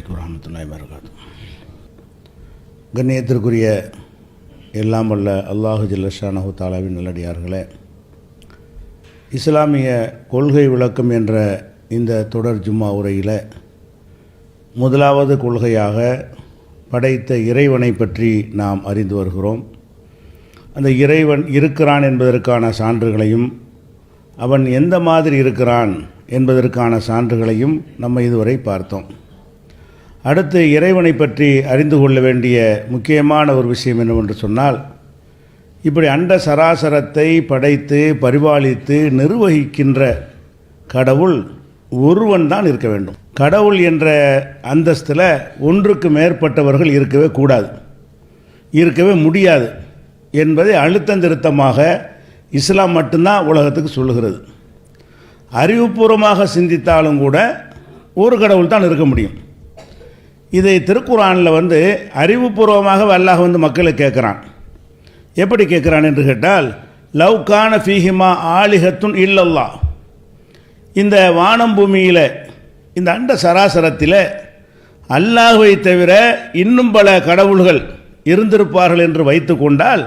அலைக்கும் வரமத்துல்லாய் வரகாது கண்ணியத்திற்குரிய எல்லாம் வல்ல அல்லாஹு ஜில்லஷானஹு தாலாவின் நல்லடியார்களே இஸ்லாமிய கொள்கை விளக்கம் என்ற இந்த தொடர் ஜும்மா உரையில் முதலாவது கொள்கையாக படைத்த இறைவனை பற்றி நாம் அறிந்து வருகிறோம். அந்த இறைவன் இருக்கிறான் என்பதற்கான சான்றுகளையும் அவன் எந்த மாதிரி இருக்கிறான் என்பதற்கான சான்றுகளையும் நம்ம இதுவரை பார்த்தோம். அடுத்து இறைவனை பற்றி அறிந்து கொள்ள வேண்டிய முக்கியமான ஒரு விஷயம் என்னவென்று சொன்னால் இப்படி அண்ட சராசரத்தை படைத்து பரிபாலித்து நிர்வகிக்கின்ற கடவுள் ஒருவன் தான் இருக்க வேண்டும். கடவுள் என்ற அந்தஸ்தில் ஒன்றுக்கு மேற்பட்டவர்கள் இருக்கவே கூடாது. இருக்கவே முடியாது என்பதை அழுத்தந்திருத்தமாக இஸ்லாம் மட்டும்தான் உலகத்துக்கு சொல்லுகிறது. அறிவுபூர்வமாக சிந்தித்தாலும் கூட ஒரு கடவுள் தான் இருக்க முடியும். இதை திருக்குறானில் வந்து அறிவுபூர்வமாக அல்லாஹ் வந்து மக்களை கேட்குறான். எப்படி கேட்குறான் என்று கேட்டால் லவ் கான ஃபீஹிமா ஆலிஹத்துன் இல்லல்லா இந்த வானம் பூமியில் இந்த அண்ட சராசரத்தில் அல்லாஹுவை தவிர இன்னும் பல கடவுள்கள் இருந்திருப்பார்கள் என்று வைத்து கொண்டால்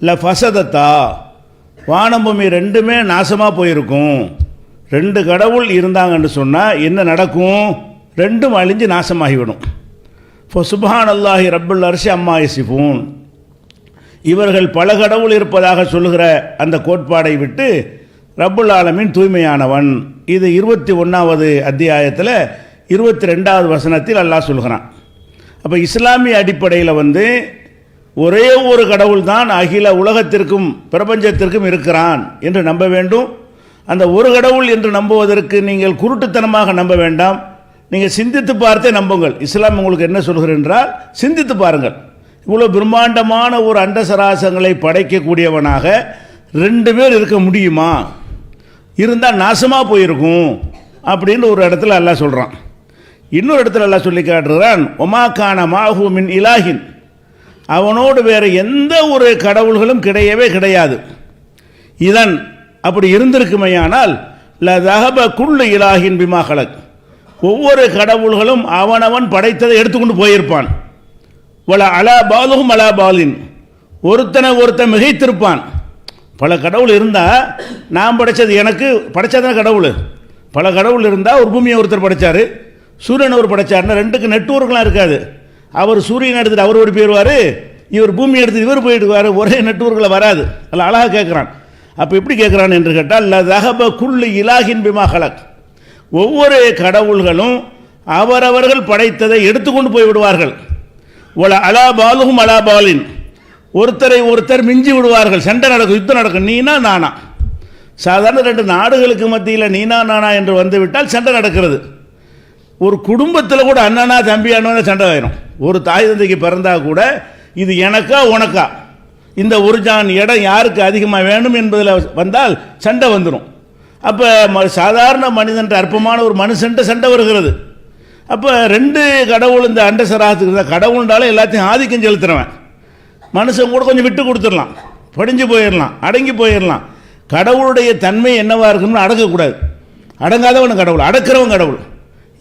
ல ஃபசதத்தா. வானம் பூமி ரெண்டுமே நாசமாக போயிருக்கும். ரெண்டு கடவுள் இருந்தாங்கன்னு சொன்னால் என்ன நடக்கும்? ரெண்டும் அழிஞ்சு நாசமாகிவிடும் இப்போ சுபான் அல்லாஹி ரப்புல் அரிசி அம்மா இசிஃபூன் இவர்கள் பல கடவுள் இருப்பதாக சொல்லுகிற அந்த கோட்பாடை விட்டு ரப்புல் ஆலமின் தூய்மையானவன். இது இருபத்தி ஒன்றாவது அத்தியாயத்தில் இருபத்தி ரெண்டாவது வசனத்தில் அல்லாஹ் சொல்கிறான். அப்போ இஸ்லாமிய அடிப்படையில் வந்து ஒரே ஒரு கடவுள் தான் அகில உலகத்திற்கும் பிரபஞ்சத்திற்கும் இருக்கிறான் என்று நம்ப வேண்டும். அந்த ஒரு கடவுள் என்று நம்புவதற்கு நீங்கள் குருட்டுத்தனமாக நம்ப வேண்டாம். நீங்கள் சிந்தித்து பார்த்தே நம்புங்கள். இஸ்லாம் உங்களுக்கு என்ன சொல்கிறேன் என்றால் சிந்தித்து பாருங்கள். இவ்வளோ பிரம்மாண்டமான ஒரு அண்டசராசங்களை படைக்கக்கூடியவனாக ரெண்டு பேர் இருக்க முடியுமா? இருந்தால் நாசமாக போயிருக்கும் அப்படின்னு ஒரு இடத்துல எல்லாம் சொல்கிறான் இன்னொரு இடத்துல எல்லாம் சொல்லி காட்டுகிறான் ஒமாக்கான மாஹூமின் இலாகின் இலாஹின். அவனோடு வேறு எந்த ஒரு கடவுள்களும் கிடையவே கிடையாது. இதன் அப்படி இருந்திருக்குமையானால் ல தகப குள்ளு இலாகின் பிமாகலக் ஒவ்வொரு கடவுள்களும் அவனவன் படைத்ததை எடுத்துக்கொண்டு போயிருப்பான். வல அலா பாலும் அலா பாலின். ஒருத்தனை ஒருத்தன் மிகைத்திருப்பான். பல கடவுள் இருந்தால் நான் படைச்சது எனக்கு படைச்சதான கடவுள். பல கடவுள் இருந்தால் ஒரு பூமியை ஒருத்தர் படைச்சார். சூரியன் ஒரு படைச்சாருன்னா ரெண்டுக்கு நெட்ஒர்க்லாம் இருக்காது. அவர் சூரியன் எடுத்துகிட்டு அவர் ஓடி போயிடுவார் இவர் பூமி எடுத்து இவர் போயிடுவார் ஒரே நெட்ஒர்க்கில் வராது. அதில் அழகாக கேட்குறான் அப்போ எப்படி கேட்குறான் என்று கேட்டால் ல தகப குள்ளு இலாகின் பிமா ஹலக் ஒவ்வொரு கடவுள்களும் அவரவர்கள் படைத்ததை எடுத்துக்கொண்டு போய் விடுவார்கள் ஒல அலா பாலுகும் அலா பாலின். ஒருத்தரை ஒருத்தர் மிஞ்சி விடுவார்கள். சண்டை நடக்கும் யுத்தம் நடக்கும். நீனா நானா. சாதாரண ரெண்டு நாடுகளுக்கு மத்தியில் நீனா நானா என்று வந்துவிட்டால் சண்டை நடக்கிறது. ஒரு குடும்பத்தில் கூட அண்ணனா தம்பி அண்ணனா சண்டை ஆயிரும். ஒரு தாய் தந்தைக்கு பிறந்தா கூட இது எனக்கா உனக்கா? இந்த ஒரு ஜான் இடம் யாருக்கு அதிகமாக வேணும் என்பதில் வந்தால் சண்டை வந்துடும் அப்போ சாதாரண மனிதன் அற்பமான ஒரு மனுஷன்ட்ட சண்டை வருகிறது. அப்போ ரெண்டு கடவுள் இந்த அண்டசராத்துக்கு தான் கடவுள்னால எல்லாத்தையும் ஆதிக்கம் செலுத்துறவன். மனுஷன் கூட கொஞ்சம் விட்டு கொடுத்துடலாம். படிஞ்சு போயிடலாம் அடங்கி போயிடலாம். கடவுளுடைய தன்மை என்னவாக இருக்குன்னு அடங்கக்கூடாது. அடங்காதவன் கடவுள் அடக்கிறவன் கடவுள்.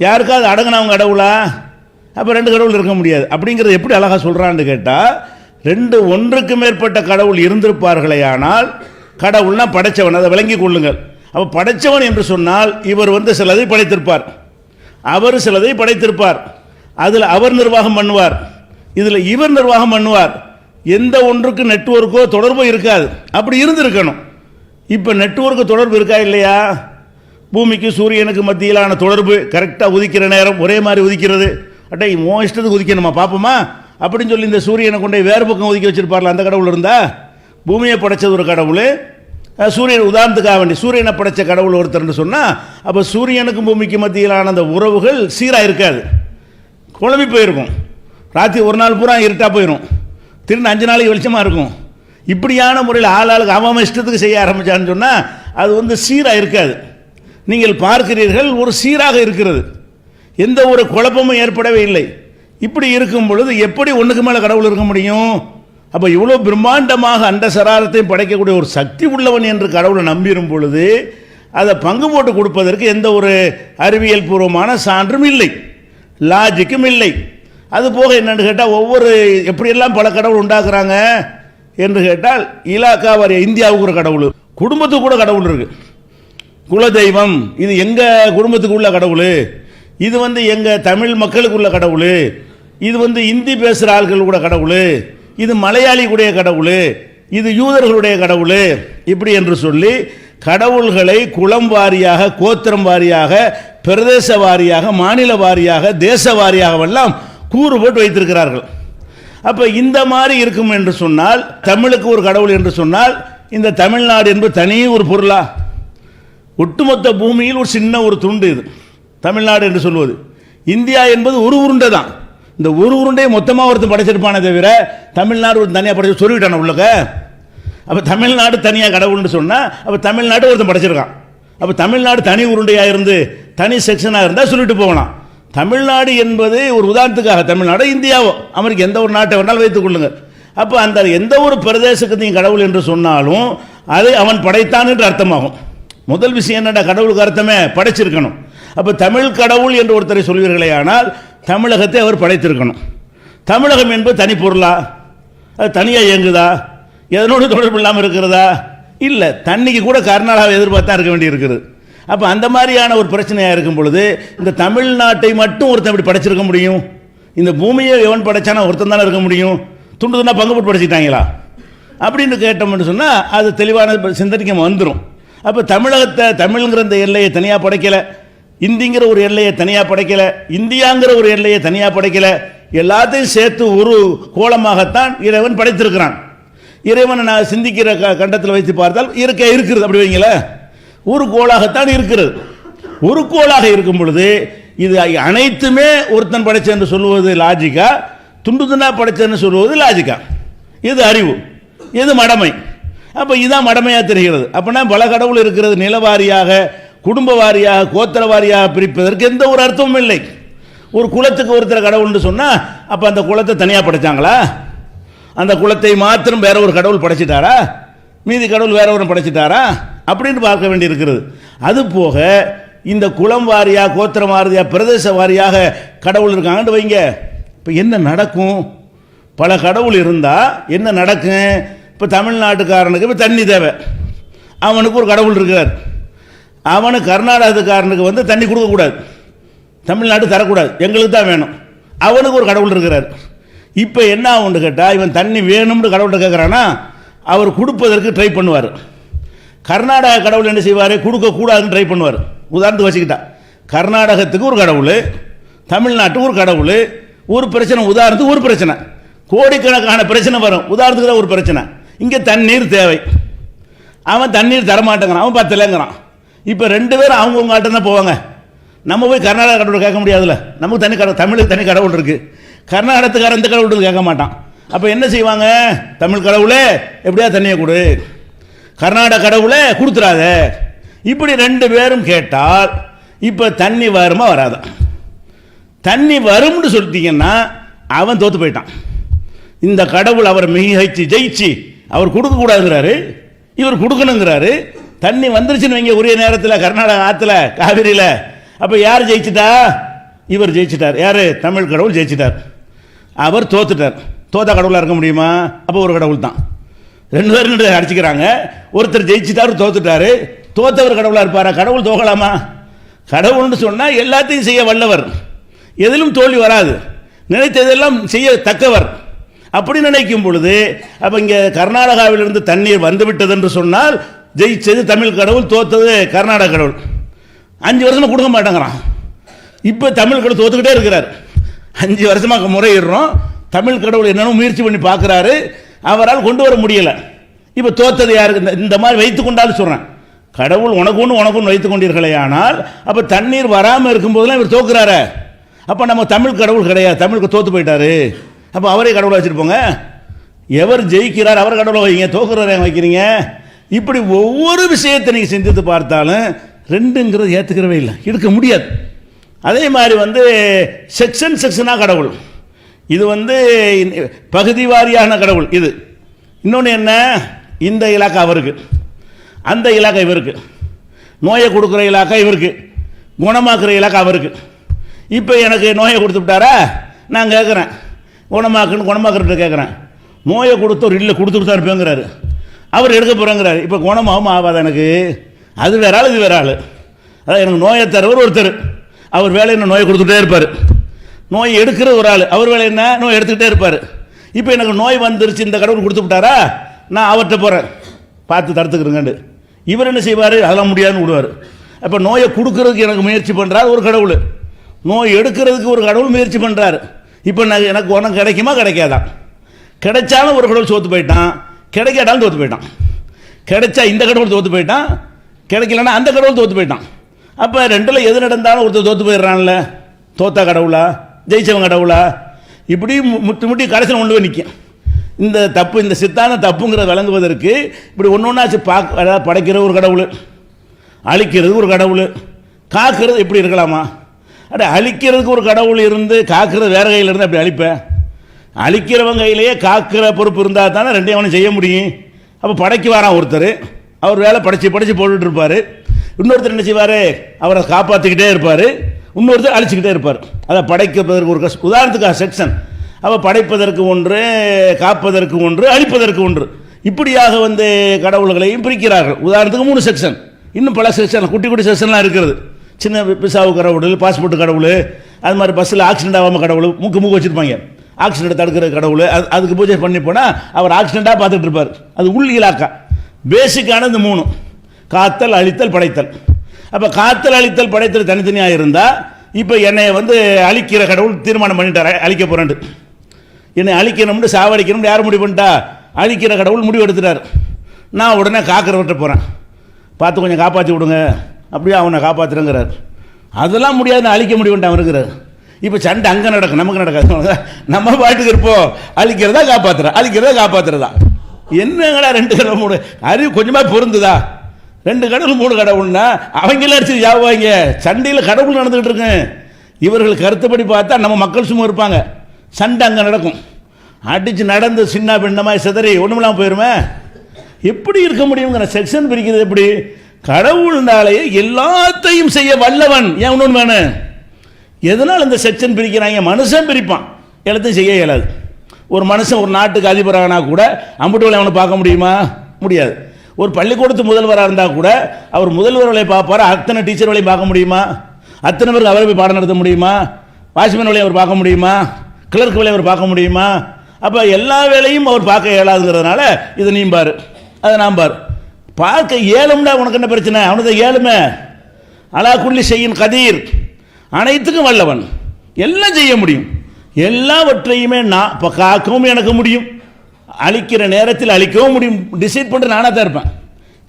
யாருக்காவது அடங்கினவன் கடவுளா? அப்போ ரெண்டு கடவுள் இருக்க முடியாது. அப்படிங்கிறது எப்படி அழகாக சொல்கிறான்னு கேட்டால் ரெண்டு ஒன்றுக்கு மேற்பட்ட கடவுள் இருந்திருப்பார்களே ஆனால் கடவுள்னால் படைச்சவன். அதை விளங்கி கொள்ளுங்கள். அப்போ படைச்சவன் என்று சொன்னால் இவர் வந்து சிலதை படைத்திருப்பார். அவர் சிலதை படைத்திருப்பார். அதில் அவர் நிர்வாகம் பண்ணுவார். இதில் இவர் நிர்வாகம் பண்ணுவார். எந்த ஒன்றுக்கு நெட்வொர்க்கோ தொடர்போ இருக்காது. அப்படி இருந்திருக்கணும். இப்போ நெட்ஒர்க்கு தொடர்பு இருக்கா இல்லையா? பூமிக்கு சூரியனுக்கு மத்தியிலான தொடர்பு கரெக்டாக உதிக்கிற நேரம் ஒரே மாதிரி உதிக்கிறது. அட்டை மோ இஷ்டத்துக்கு உதிக்கணுமா? பார்ப்போமா அப்படின்னு சொல்லி இந்த சூரியனை கொண்டே வேறு பக்கம் ஒதுக்கி வச்சிருப்பார்ல அந்த கடவுள் இருந்தா? பூமியை படைச்சது ஒரு கடவுள். சூரியன் உதாரணத்துக்காக வேண்டி சூரியனை படைச்ச கடவுள் ஒருத்தர்னு சொன்னால் அப்போ சூரியனுக்கும் பூமிக்கு மத்தியிலான அந்த உறவுகள் சீராக இருக்காது. குழம்பி போயிருக்கும். ராத்திரி ஒரு நாள் பூரா இருட்டாக போயிடும் திரும்ப அஞ்சு நாளைக்கு வெளிச்சமாக இருக்கும். இப்படியான முறையில் ஆளாளுக்கு அவன் இஷ்டத்துக்கு செய்ய ஆரம்பித்தான்னு சொன்னால் அது வந்து சீராக இருக்காது. நீங்கள் பார்க்கிறீர்கள் ஒரு சீராக இருக்கிறது. எந்த ஒரு குழப்பமும் ஏற்படவே இல்லை. இப்படி இருக்கும் பொழுது எப்படி ஒன்றுக்கு மேலே கடவுள் இருக்க முடியும்? அப்போ இவ்வளோ பிரம்மாண்டமாக அண்ட சராரத்தையும் படைக்கக்கூடிய ஒரு சக்தி உள்ளவன் என்று கடவுளை நம்பிடும் பொழுது அதை பங்கு போட்டு கொடுப்பதற்கு எந்த ஒரு அறிவியல் பூர்வமான சான்றும் இல்லை லாஜிக்கும் இல்லை. அது போக என்னென்னு கேட்டால் ஒவ்வொரு எப்படியெல்லாம் பல கடவுள் உண்டாக்குறாங்க என்று கேட்டால் இலாக்கா வரைய இந்தியாவுக்கு ஒரு கடவுள் குடும்பத்துக்கு கூட கடவுள் இருக்குது குலதெய்வம் இது எங்கள் குடும்பத்துக்கு உள்ள கடவுள்? இது வந்து எங்கள் தமிழ் மக்களுக்கு உள்ள கடவுள்? இது வந்து இந்தி பேசுகிற ஆள்கள் கூட கடவுள்? இது மலையாளிகளுடைய கடவுள் இது யூதர்களுடைய கடவுள் இப்படி என்று சொல்லி கடவுள்களை குளம் வாரியாக கோத்திரம் வாரியாக பிரதேச வாரியாக மாநில வாரியாக தேச வாரியாகவெல்லாம் கூறு போட்டு வைத்திருக்கிறார்கள். அப்போ இந்த மாதிரி இருக்கும் என்று சொன்னால் தமிழுக்கு ஒரு கடவுள் என்று சொன்னால் இந்த தமிழ்நாடு என்பது தனி ஒரு பொருளா? ஒட்டுமொத்த பூமியில் ஒரு சின்ன ஒரு துண்டு இது தமிழ்நாடு என்று சொல்வது. இந்தியா என்பது ஒரு உருண்டை தான் இந்த ஒரு உருண்டையை மொத்தமாக ஒருத்தன் படைச்சிருப்பானே தவிர தமிழ்நாடு ஒரு தனியாக படைச்சு சொல்லிவிட்டான உள்ளக்க? அப்போ தமிழ்நாடு தனியாக கடவுள்னு சொன்னால் அப்போ தமிழ்நாடு ஒருத்தன் படைச்சிருக்கான். அப்போ தமிழ்நாடு தனி உருண்டையாக இருந்து தனி செக்ஷனாக இருந்தால் சொல்லிட்டு போகலாம். தமிழ்நாடு என்பது ஒரு உதாரணத்துக்காக தமிழ்நாடு இந்தியாவோ? அமெரிக்கா எந்த ஒரு நாட்டை வேணாலும் வைத்துக் கொள்ளுங்கள். அப்போ அந்த எந்த ஒரு பிரதேசத்துக்கு நீங்கள் கடவுள் என்று சொன்னாலும் அதை அவன் படைத்தான் என்று அர்த்தமாகும். முதல் விஷயம் என்னடா கடவுளுக்கு அர்த்தமே? படைச்சிருக்கணும். அப்போ தமிழ் கடவுள் என்று ஒருத்தரை சொல்வீர்களே ஆனால் தமிழகத்தை அவர் படைத்திருக்கணும். தமிழகம் என்பது தனி பொருளா? அது தனியாக இயங்குதா? எதனோடு தொடர்பு இல்லாமல் இருக்கிறதா? இல்லை தண்ணிக்கு கூட கர்நாடகாவை எதிர்பார்த்தா இருக்க வேண்டி இருக்குது அப்போ அந்த மாதிரியான ஒரு பிரச்சனையாக இருக்கும் பொழுது இந்த தமிழ்நாட்டை மட்டும் ஒருத்தன் இப்படி படைச்சிருக்க முடியும்? இந்த பூமியை எவன் படைச்சானா ஒருத்தன் தானே இருக்க முடியும்? துண்டு துண்டா பங்கு போட்டு படைச்சிட்டாங்களா? அப்படின்னு கேட்டோம்னு சொன்னால் அது தெளிவான சிந்தனைக்கு வந்துடும் அப்போ தமிழகத்தை தமிழ்ங்கிற இந்த எல்லையை தனியாக படைக்கலை. இந்திங்கிற ஒரு எல்லையை தனியாக படைக்கலை இந்தியாங்கிற ஒரு எல்லையை தனியாக படைக்கலை எல்லாத்தையும் சேர்த்து ஒரு கோலமாகத்தான் இறைவன் படைத்திருக்கிறான். இறைவனை நான் சிந்திக்கிற க கண்டத்தில் வைத்து பார்த்தால் இருக்க இருக்கிறது அப்படி வைங்களே ஒரு கோளாகத்தான் இருக்கிறது. ஒரு கோளாக இருக்கும் பொழுது இது அனைத்துமே ஒருத்தன் படைச்ச என்று சொல்லுவது லாஜிக்கா? துண்டு துண்டாக படைச்சன்னு சொல்லுவது லாஜிக்கா? இது அறிவு இது மடமை. அப்போ இதுதான் மடமையாக தெரிகிறது. அப்போனா பல கடவுள் இருக்கிறது நிலவாரியாக குடும்ப வாரியாக கோத்திர வாரியாக பிரிப்பதற்கு எந்த ஒரு அர்த்தமும் இல்லை. ஒரு குலத்துக்கு ஒருத்தர் கடவுள்னு சொன்னால் அப்போ அந்த குலத்தை தனியாக படைச்சாங்களா? அந்த குலத்தை மாத்திரம் வேற ஒரு கடவுள் படைச்சிட்டாரா? மீதி கடவுள் வேற ஒரு படைச்சிட்டாரா? அப்படின்னு பார்க்க வேண்டி இருக்கிறது அது போக இந்த குளம் வாரியா கோத்திரம் வாரியாக பிரதேச வாரியாக கடவுள் இருக்காங்கன்னு வைங்க. இப்போ என்ன நடக்கும்? பல கடவுள் இருந்தால் என்ன நடக்கும்? இப்போ தமிழ்நாட்டுக்காரனுக்கு இப்போ தண்ணி தேவை. அவனுக்கு ஒரு கடவுள் இருக்கார். அவனுக்கு கர்நாடகத்துக்காரனுக்கு வந்து தண்ணி கொடுக்கக்கூடாது. தமிழ்நாடு தரக்கூடாது. எங்களுக்கு தான் வேணும். அவனுக்கு ஒரு கடவுள் இருக்கிறார். இப்போ என்ன ஆகும்னு கேட்டால் இவன் தண்ணி வேணும்னு கடவுள்கிட்ட கேட்குறான்னா அவர் கொடுப்பதற்கு ட்ரை பண்ணுவார். கர்நாடக கடவுள் என்ன செய்வார்? கொடுக்கக்கூடாதுன்னு ட்ரை பண்ணுவார். உதாரணத்துக்கு வச்சுக்கிட்டா. கர்நாடகத்துக்கு ஒரு கடவுள் தமிழ்நாட்டுக்கு ஒரு கடவுள் ஒரு பிரச்சனை உதாரணத்துக்கு ஒரு பிரச்சனை. கோடிக்கணக்கான பிரச்சனை வரும். உதாரணத்துக்கு தான் ஒரு பிரச்சனை. இங்கே தண்ணீர் தேவை. அவன் தண்ணீர் தரமாட்டேங்கிறான். அவன் பத்தலைங்கிறான். இப்போ ரெண்டு பேரும் அவங்கவுங்க ஆட்டம் தான் போவாங்க. நம்ம போய் கர்நாடக கடவுள் கேட்க முடியாதுல்ல. நமக்கு தனி கடவுள் தமிழுக்கு தனி கடவுள் இருக்குது கர்நாடகத்துக்காரன் இந்த கடவுள் கேட்க மாட்டான். அப்போ என்ன செய்வாங்க? தமிழ் கடவுளே எப்படியா தண்ணியை கொடு. கர்நாடக கடவுளே கொடுத்துடாத இப்படி ரெண்டு பேரும் கேட்டால் இப்போ தண்ணி வருமா வராதா? தண்ணி வரும்னு சொல்லிட்டீங்கன்னா அவன் தோத்து போயிட்டான். இந்த கடவுள் அவர் மிகைச்சு ஜெயிச்சு அவர் கொடுக்கக்கூடாதுங்கிறாரு. இவர் கொடுக்கணுங்கிறாரு. தண்ணி வந்துருச்சுன்னு வைங்க உரிய நேரத்தில் கர்நாடகா ஆற்றுல காவிரியில். அப்போ யார் ஜெயிச்சிட்டா? இவர் ஜெயிச்சிட்டார். யார்? தமிழ் கடவுள் ஜெயிச்சிட்டார். அவர் தோத்துட்டார். தோத்த கடவுளாக இருக்க முடியுமா? அப்போ ஒரு கடவுள் தான். ரெண்டு பேரும் அடிச்சுக்கிறாங்க. ஒருத்தர் ஜெயிச்சிட்டாரு தோத்துட்டாரு. தோத்தவர் கடவுளாக இருப்பாரா? கடவுள் தோகலாமா கடவுள்னு சொன்னால் எல்லாத்தையும் செய்ய வல்லவர். எதிலும் தோல்வி வராது. நினைத்ததெல்லாம் செய்ய தக்கவர். அப்படி நினைக்கும் பொழுது அப்போ இங்கே கர்நாடகாவிலிருந்து தண்ணீர் வந்துவிட்டது என்று சொன்னால் ஜெயிச்சது தமிழ் கடவுள் தோத்தது கர்நாடக கடவுள். அஞ்சு வருஷமாக கொடுக்க மாட்டேங்கிறான். இப்போ தமிழ் கடவுள் தோத்துக்கிட்டே இருக்கிறார். அஞ்சு வருஷமாக முறையிடுறோம். தமிழ் கடவுள் என்னென்ன முயற்சி பண்ணி பார்க்குறாரு. அவரால் கொண்டு வர முடியலை. இப்போ தோத்தது யாருக்கு இந்த- இந்த மாதிரி வைத்து கொண்டாலும் சொல்கிறேன் கடவுள் உனக்கு ஒன்று உனக்கு ஒன்று வைத்து கொண்டீர்களே ஆனால் அப்போ தண்ணீர் வராமல் இருக்கும்போதெல்லாம் இவர் தோக்குறாரு. அப்போ நம்ம தமிழ் கடவுள் கிடையாது. தமிழுக்கு தோற்று போயிட்டாரு. அப்போ அவரே கடவுளை வச்சுருப்போங்க. எவர் ஜெயிக்கிறார் அவர் கடவுளை வைங்க. தோக்குறாரு வைக்கிறீங்க. இப்படி ஒவ்வொரு விஷயத்தை நீங்கள் சிந்தித்து பார்த்தாலும் ரெண்டுங்கிறது ஏற்றுக்கிறவே இல்லை. எடுக்க முடியாது. அதே மாதிரி வந்து செக்ஷன் செக்ஷனாக கடவுள். இது வந்து பகுதி வாரியான கடவுள் இது. இன்னொன்று என்ன? இந்த இலாக்கா அவருக்கு. அந்த இலாக்கா இவருக்கு. நோயை கொடுக்குற இலாக்கா இவருக்கு. குணமாக்குற இலாக்கா அவருக்கு. இப்போ எனக்கு நோயை கொடுத்து விட்டாரா? நான் கேட்குறேன் குணமாக்குன்னு குணமாக்குறத கேட்குறேன் நோயை கொடுத்தோர் இல்லை கொடுத்துட்டு தான் இருப்பேங்கிறாரு. அவர் எடுக்க போகிறேங்கிறாரு இப்போ குணமாகவும் ஆகாது எனக்கு? அது வேற ஆள் இது வேற ஆள். அதான் எனக்கு நோயை தரவர் ஒருத்தர். அவர் வேலை என்ன நோயை கொடுத்துட்டே இருப்பார். நோய் எடுக்கிற ஒரு ஆள். அவர் வேலை என்ன? நோய் எடுத்துக்கிட்டே இருப்பார். இப்போ எனக்கு நோய் வந்துருச்சு இந்த கடவுள் கொடுத்து விட்டாரா? நான் அவர்கிட்ட போகிறேன் பார்த்து தடுத்துக்கிறேங்கண்டு இவர் என்ன செய்வார்? அதெல்லாம் முடியாதுன்னு விடுவார். அப்போ நோயை கொடுக்கறதுக்கு எனக்கு முயற்சி பண்ணுறார் ஒரு கடவுள். நோய் எடுக்கிறதுக்கு ஒரு கடவுள் முயற்சி பண்ணுறாரு இப்போ நான் எனக்கு உனக்கு கிடைக்குமா? கிடைக்காதா? கிடைச்சாலும் ஒரு கடவுள் சோத்து போயிட்டான். கிடைக்காட்டாலும் தோத்து போயிட்டான். கிடைச்சா இந்த கடவுள் தோத்து போயிட்டான். கிடைக்கலன்னா அந்த கடவுள் தோத்து போயிட்டான். அப்போ ரெண்டில் எது நடந்தாலும் ஒருத்தர் தோத்து போயிடுறான்ல. தோத்தா கடவுளா? ஜெயிச்சவன் கடவுளா? இப்படி மு- முட்டி முட்டி கடைசியில் கொண்டு போய் நிற்கும் இந்த தப்பு இந்த சித்தான தப்புங்கிற விளங்குவதற்கு இப்படி ஒன்று ஒன்றாச்சு பார்க்க அதாவது படைக்கிற ஒரு கடவுள். அழிக்கிறது ஒரு கடவுள். காக்கிறது எப்படி இருக்கலாமா? அட அழிக்கிறதுக்கு ஒரு கடவுள் இருந்து காக்கிறது வேற கையில் இருந்து அப்படி அழிப்பேன் அழிக்கிறவங்க கையிலேயே காக்கிற பொறுப்பு இருந்தால் தானே ரெண்டையும் அவனும் செய்ய முடியும். அப்போ படைக்கு வரான் ஒருத்தர். அவர் வேலை படைச்சு படைச்சு போட்டுட்டு இருப்பார். இன்னொருத்தர் என்ன செய்வார்? அவரை காப்பாற்றிக்கிட்டே இருப்பார். இன்னொருத்தர் அழிச்சிக்கிட்டே இருப்பார். அதை படைக்கப்பதற்கு ஒரு கஸ்- உதாரணத்துக்கு செக்ஷன். அப்போ படைப்பதற்கு ஒன்று காப்பதற்கு ஒன்று அழிப்பதற்கு ஒன்று. இப்படியாக வந்து கடவுள்களையும் பிரிக்கிறார்கள். உதாரணத்துக்கு மூணு செக்ஷன். இன்னும் பல செக்ஷன். குட்டி குட்டி செக்ஷன்லாம் இருக்கிறது சின்ன பிசாவு கடவுள் பாஸ்போர்ட் கடவுள் அது மாதிரி பஸ்ஸில் ஆக்சிடென்ட் ஆகாமல் கடவுள் மூக்கு மூக்கு வச்சுருப்பாங்க. ஆக்சிடென்ட் தடுக்கிற கடவுள். அது அதுக்கு பூஜை பண்ணி போனால் அவர் ஆக்சிடெண்ட்டாக பார்த்துட்டு இருப்பார். அது உள் இலாக்கா. பேசிக்கான இந்த மூணு. காத்தல் அழித்தல் படைத்தல். அப்போ காத்தல் அழித்தல் படைத்தல் தனித்தனியாக இருந்தால் இப்போ என்னை வந்து அழிக்கிற கடவுள் தீர்மானம் பண்ணிட்டார். அழிக்க போகிறேன்ட்டு என்னை அழிக்கணும்னு சாவடிக்கணும்னு யார் முடிவு பண்ணிட்டா? அழிக்கிற கடவுள் முடிவு எடுத்துட்டார். நான் உடனே காக்கிறவர்கிட்ட போகிறேன் பார்த்து கொஞ்சம் காப்பாற்றி விடுங்க. அப்படியே அவனை காப்பாற்றுறேங்கிறார் அதெல்லாம் முடியாது. நான் அழிக்க முடியும்ட்டு அவன் இருக்கிறார். இப்போ சண்டை அங்கே நடக்கும் நமக்கு நடக்காது. நம்ம பாட்டுக்கு இருப்போம். அழிக்கிறதா காப்பாற்றுறா அழிக்கிறதா காப்பாற்றுறதா என்னங்களா ரெண்டு கடவுள் மூணு அறிவு கொஞ்சமாக பொருந்துதா? ரெண்டு கடவுள் மூணு கடவுள்னா அவங்களே அடிச்சு ஜாவாங்க சண்டையில் கடவுள் நடந்துகிட்டு இருக்கு. இவர்கள் கருத்துப்படி பார்த்தா நம்ம மக்கள் சும்மா இருப்பாங்க. சண்டை அங்கே நடக்கும். அடித்து நடந்து சின்ன பின்னமாய் சிதறி ஒன்றுமெல்லாம் போயிருமே? எப்படி இருக்க முடியுங்கிற செக்ஷன் பிரிக்கிறது எப்படி? கடவுள்னாலே எல்லாத்தையும் செய்ய வல்லவன். ஏன் ஒன்று வேணும்? எதனால் இந்த செக்ஷன் பிரிக்கிறாங்க? மனுஷன் பிரிப்பான். எல்லாத்தையும் செய்ய இயலாது. ஒரு மனுஷன் ஒரு நாட்டுக்கு அதிபரானா கூட அம்புட்டு வேலை அவனை பார்க்க முடியுமா? முடியாது. ஒரு பள்ளிக்கூடத்து முதல்வராக இருந்தால் கூட அவர் முதல்வர் வேலையை பார்ப்பார் அத்தனை டீச்சர் வேலையும் பார்க்க முடியுமா? அத்தனை பேருக்கு அவரை போய் பாடம் நடத்த முடியுமா? வாட்ச்மேன் வேலையை அவர் பார்க்க முடியுமா? கிளர்க் வேலையை அவர் பார்க்க முடியுமா? அப்போ எல்லா வேலையும் அவர் பார்க்க இயலாதுங்கிறதுனால இதை நீ பாரு. அதை நான் பாரு. பார்க்க இயலும்டா உனக்கு என்ன பிரச்சனை? அவனுக்கு ஏழுமே. அலா குள்ளி செய்யும் கதீர். அனைத்துக்கும் வல்லவன். எல்லாம் செய்ய முடியும். எல்லாவற்றையுமே நான் இப்போ காக்கவும் எனக்கு முடியும். அழிக்கிற நேரத்தில் அழிக்கவும் முடியும். டிசைட் பண்ணிட்டு நானாக தான் இருப்பேன்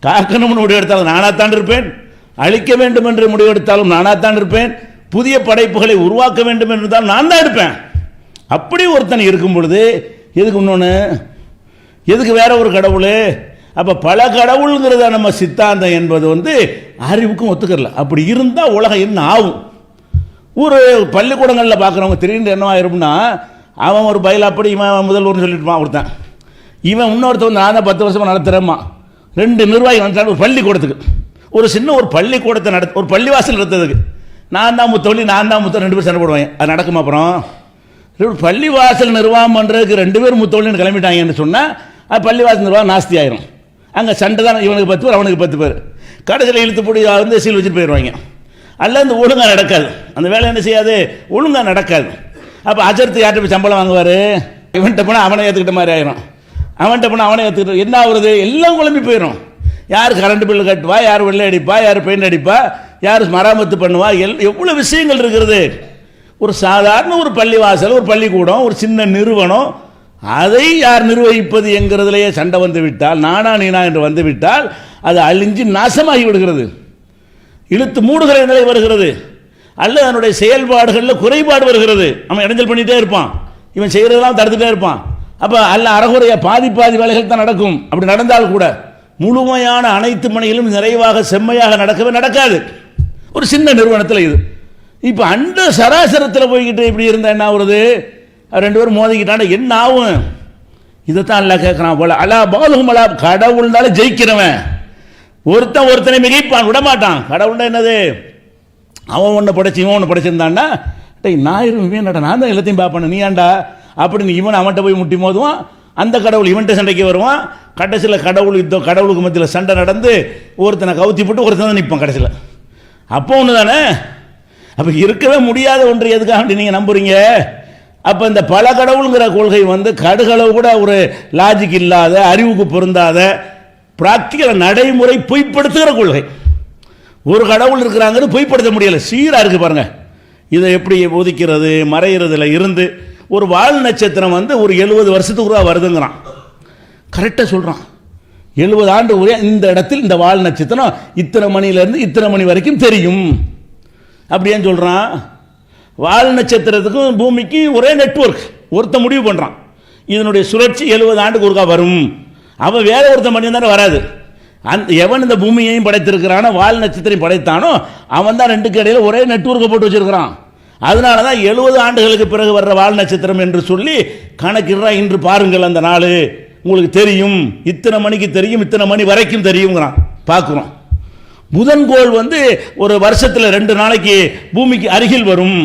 காக்கணும்னு முடிவெடுத்தாலும் நானாக தான் இருப்பேன். அழிக்க வேண்டும் என்று முடிவெடுத்தாலும் நானாக தான் இருப்பேன். புதிய படைப்புகளை உருவாக்க வேண்டும் என்று நான் தான் இருப்பேன் அப்படி ஒருத்தன் இருக்கும் பொழுது எதுக்கு இன்னொன்று எதுக்கு வேற ஒரு கடவுள்? அப்போ பல கடவுளுங்கிறத நம்ம சித்தாந்தம் என்பது வந்து அறிவுக்கும் ஒத்துக்கறல. அப்படி இருந்தால் உலகம் என்ன ஆகும்? ஒரு பள்ளிக்கூடங்களில் பார்க்குறவங்க திடீர்னு என்னவாயிரும்னா அவன் ஒரு பயில் அப்படி இவன் முதல்வர்னு சொல்லிட்டுப்பான் ஒருத்தன். இவன் இன்னொருத்தன் வந்து நான் தான் பத்து வருஷமாக நடத்துகிறேம்மா ரெண்டு நிர்வாகி வந்துட்டான் ஒரு பள்ளிக்கூடத்துக்கு. ஒரு சின்ன ஒரு பள்ளிக்கூடத்தை நடத்த ஒரு பள்ளிவாசல் நடத்துறதுக்கு. நான் தான் முத்தவள்ளி நான் தான் முத்தம் ரெண்டு பேரும் சண்டை போடுவேன் அது நடக்குமா அப்புறம்? பள்ளிவாசல் நிர்வாகம் பண்ணுறதுக்கு ரெண்டு பேரும் முத்தவள்ளின்னு கிளம்பிட்டாங்கன்னு சொன்னால் அது பள்ளிவாசல் நிர்வாகம் நாஸ்தி ஆயிரும். அங்கே சண்டை தான் இவனுக்கு பத்து பேர் அவனுக்கு பத்து பேர். கடைசியில் இழுத்து பிடி வந்து சீல் வச்சுட்டு போயிடுவாங்க அல்ல அந்த ஒழுங்காக நடக்காது. அந்த வேலை என்ன செய்யாது? ஒழுங்காக நடக்காது. அப்போ அஜர்த்து யார்கிட்ட போய் சம்பளம் வாங்குவார்? இவன்கிட்ட போனால் அவனை ஏற்றுக்கிட்ட மாதிரி ஆயிரும். அவன்கிட்ட போனால் அவனை ஏற்றுக்கிட்டு என்ன ஆகுறது? எல்லாம் குழம்பி போயிடும் யார் கரண்ட் பில்லு கட்டுவா? யார் வெள்ளை அடிப்பா? யார் பெயிண்ட் அடிப்பா? யார் மராமத்து பண்ணுவா? எல் எவ்வளோ விஷயங்கள் இருக்கிறது ஒரு சாதாரண ஒரு பள்ளிவாசல் ஒரு பள்ளிக்கூடம் ஒரு சின்ன நிறுவனம் அதை யார் நிர்வகிப்பது என்கிறதுலேயே சண்டை வந்து விட்டால் நானா நீனா என்று வந்து விட்டால் அது அழிஞ்சு நாசமாகி விடுகிறது. இழுத்து மூடுகிற நிலை வருகிறது. அல்ல அதனுடைய செயல்பாடுகளில் குறைபாடு வருகிறது. அவன் இடைஞ்சல் பண்ணிகிட்டே இருப்பான். இவன் செய்கிறதெல்லாம் தடுத்துகிட்டே இருப்பான். அப்போ அல்ல அறகுறைய பாதி பாதி வேலைகள் தான் நடக்கும். அப்படி நடந்தால் கூட முழுமையான அனைத்து மணிகளும் நிறைவாக செம்மையாக நடக்கவே நடக்காது. ஒரு சின்ன நிறுவனத்தில் இது. இப்போ அந்த சராசரத்தில் போய்கிட்டு இப்படி இருந்தால் என்ன ஆகுறது? ரெண்டு பேரும் மோதிக்கிட்டான என்ன ஆகும்? இதைத்தான் அல்ல கேட்குறான் போல அலா பாலுகும் அலா கடவுள்னால ஜெயிக்கிறவன். ஒருத்தன் ஒருத்தனை மிகிப்பான் விடமாட்டான். கடவுள்னா என்னது? அவன் ஒன்று படைச்சு இவன் ஒன்று படைச்சிருந்தான்னா டேய் நான் இவன் நான் தான் எல்லாத்தையும் பார்ப்பேன். நீ ஏன்டா? அப்படின்னு இவன் அவன்கிட்ட போய் முட்டி மோதுவான். அந்த கடவுள் இவன்கிட்ட சண்டைக்கு வருவான். கடைசியில் கடவுள் யுத்தம் கடவுளுக்கு மத்தியில் சண்டை நடந்து ஒருத்தனை கவுத்தி போட்டு ஒருத்தன் தான் நிற்பான் கடைசியில். அப்போ ஒன்று தானே அப்போ இருக்கவே முடியாத ஒன்று எதுக்காக நீங்கள் நம்புறீங்க? அப்போ இந்த பல கடவுளுங்கிற கொள்கை வந்து கடுகளவு கூட ஒரு லாஜிக் இல்லாத அறிவுக்கு பொருந்தாத பிராக்டிக்கல் நடைமுறை பொய்ப்படுத்துகிற கொள்கை. ஒரு கடவுள் இருக்கிறாங்கன்னு பொய்ப்படுத்த முடியல. சீராக இருக்குது பாருங்க. இதை எப்படி ஒதுக்கிறது மறைகிறதுல இருந்து ஒரு வால் நட்சத்திரம் வந்து ஒரு எழுபது வருஷத்துக்கு ரூபா வருதுங்கிறான் கரெக்டாக சொல்கிறான் எழுபது ஆண்டு ஒரே இந்த இடத்தில் இந்த வால் நட்சத்திரம் இத்தனை மணிலேருந்து இத்தனை மணி வரைக்கும் தெரியும். அப்படி சொல்கிறான் வால் நட்சத்திரத்துக்கும் பூமிக்கு ஒரே நெட்வொர்க் ஒருத்த முடிவு பண்ணுறான் இதனுடைய சுழற்சி எழுபது ஆண்டுக்கு ஒருக்கா வரும். அவன் வேற ஒருத்த மணி தானே வராது. அந் எவன் இந்த பூமியையும் படைத்திருக்கிறானோ வால் நட்சத்திரம் படைத்தானோ அவன் தான் ரெண்டுக்கு இடையில் ஒரே நெட்ஒர்க்கை போட்டு வச்சிருக்கிறான். அதனால தான் எழுபது ஆண்டுகளுக்கு பிறகு வர்ற வால் நட்சத்திரம் என்று சொல்லி கணக்கிடுறான் இன்று பாருங்கள் அந்த நாள். உங்களுக்கு தெரியும். இத்தனை மணிக்கு தெரியும் இத்தனை மணி வரைக்கும் தெரியுங்கிறான். பார்க்குறோம். புதன்கோள் வந்து ஒரு வருஷத்தில் ரெண்டு நாளைக்கு பூமிக்கு அருகில் வரும்.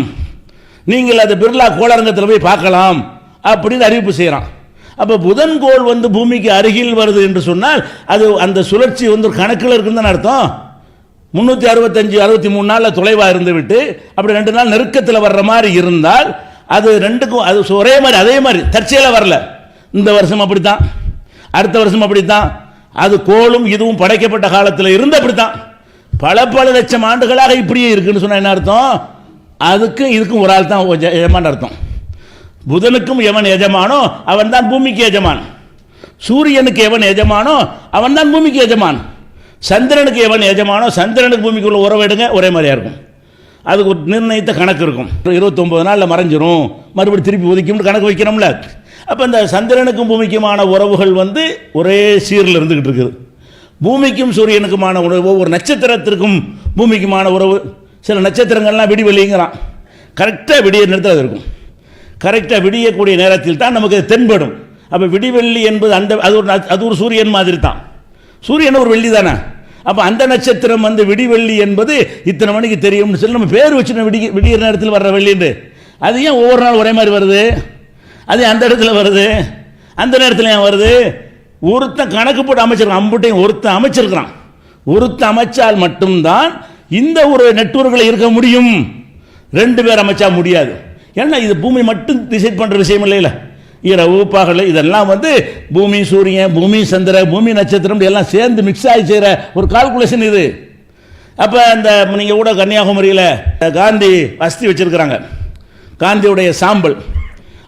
நீங்கள் அதை பிர்லா கோளரங்கத்தில் போய் பார்க்கலாம் அப்படின்னு அறிவிப்பு செய்கிறான். அப்போ புதன் கோள் வந்து பூமிக்கு அருகில் வருது என்று சொன்னால் அது அந்த சுழற்சி வந்து ஒரு கணக்கில் இருக்குன்னு தானே அர்த்தம்? முந்நூற்றி அறுபத்தஞ்சு அறுபத்தி மூணு நாளில் தொலைவாக இருந்து விட்டு அப்படி ரெண்டு நாள் நெருக்கத்தில் வர்ற மாதிரி இருந்தால் அது ரெண்டுக்கும் அது ஒரே மாதிரி அதே மாதிரி தற்செயலாக வரல. இந்த வருஷம் அப்படித்தான். அடுத்த வருஷம் அப்படித்தான். அது கோளும் இதுவும் படைக்கப்பட்ட காலத்தில் இருந்து அப்படித்தான். பல பல லட்சம் ஆண்டுகளாக இப்படியே இருக்குன்னு சொன்னால் என்ன அர்த்தம்? அதுக்கும் இதுக்கும் ஒரு ஆள் தான் ஏமாண்ட அர்த்தம். புதனுக்கும் எவன் எஜமானோ அவன் தான் பூமிக்கு எஜமான். சூரியனுக்கு எவன் எஜமானோ அவன் தான் பூமிக்கு எஜமான். சந்திரனுக்கு எவன் எஜமானோ சந்திரனுக்கு பூமிக்குள்ள உறவு எடுங்க ஒரே மாதிரியாக இருக்கும். அதுக்கு ஒரு நிர்ணயித்த கணக்கு இருக்கும். இருபத்தொம்பது நாளில் மறைஞ்சிரும். மறுபடி திருப்பி ஒதுக்கும்னு கணக்கு வைக்கிறோம்ல அப்போ இந்த சந்திரனுக்கும் பூமிக்குமான உறவுகள் வந்து ஒரே சீரில் இருந்துக்கிட்டு இருக்குது. பூமிக்கும் சூரியனுக்குமான உறவு ஒவ்வொரு நட்சத்திரத்திற்கும் பூமிக்குமான உறவு. சில நட்சத்திரங்கள்லாம் விடிவெளிங்கிறான். கரெக்டாக விடிய நேரத்தில் அது இருக்கும். கரெக்டாக விடியக்கூடிய நேரத்தில் தான் நமக்கு தென்படும். அப்போ விடிவெள்ளி என்பது அந்த அது ஒரு அது ஒரு சூரியன் மாதிரி தான் சூரியன் ஒரு வெள்ளி தானே? அப்போ அந்த நட்சத்திரம் வந்து விடிவெள்ளி என்பது இத்தனை மணிக்கு தெரியும்னு சொல்லி நம்ம பேர் வச்சு விடி விடிய நேரத்தில் வர்ற வெள்ளின்னு அது ஏன் ஒவ்வொரு நாள் ஒரே மாதிரி வருது? அது அந்த இடத்துல வருது? அந்த நேரத்தில் ஏன் வருது? ஒருத்தன் கணக்கு போட்டு அமைச்சிருக்கான். அம்புட்டையும் ஒருத்தன் அமைச்சிருக்கிறான். ஒருத்தன் அமைச்சால் மட்டும்தான் இந்த ஒரு நெட்வொர்க்கில் இருக்க முடியும். ரெண்டு பேர் அமைச்சா முடியாது. ஏன்னா இது பூமி மட்டும் டிசைட் பண்ணுற விஷயம் இல்லையில. இரவு பகல் இதெல்லாம் வந்து பூமி சூரியன் பூமி சந்திர பூமி நட்சத்திரம் எல்லாம் சேர்ந்து மிக்ஸ் ஆகி செய்கிற ஒரு கால்குலேஷன் இது. அப்போ அந்த நீங்கள் கூட கன்னியாகுமரியில் காந்தி அஸ்தி வச்சுருக்கிறாங்க. காந்தியுடைய சாம்பல்.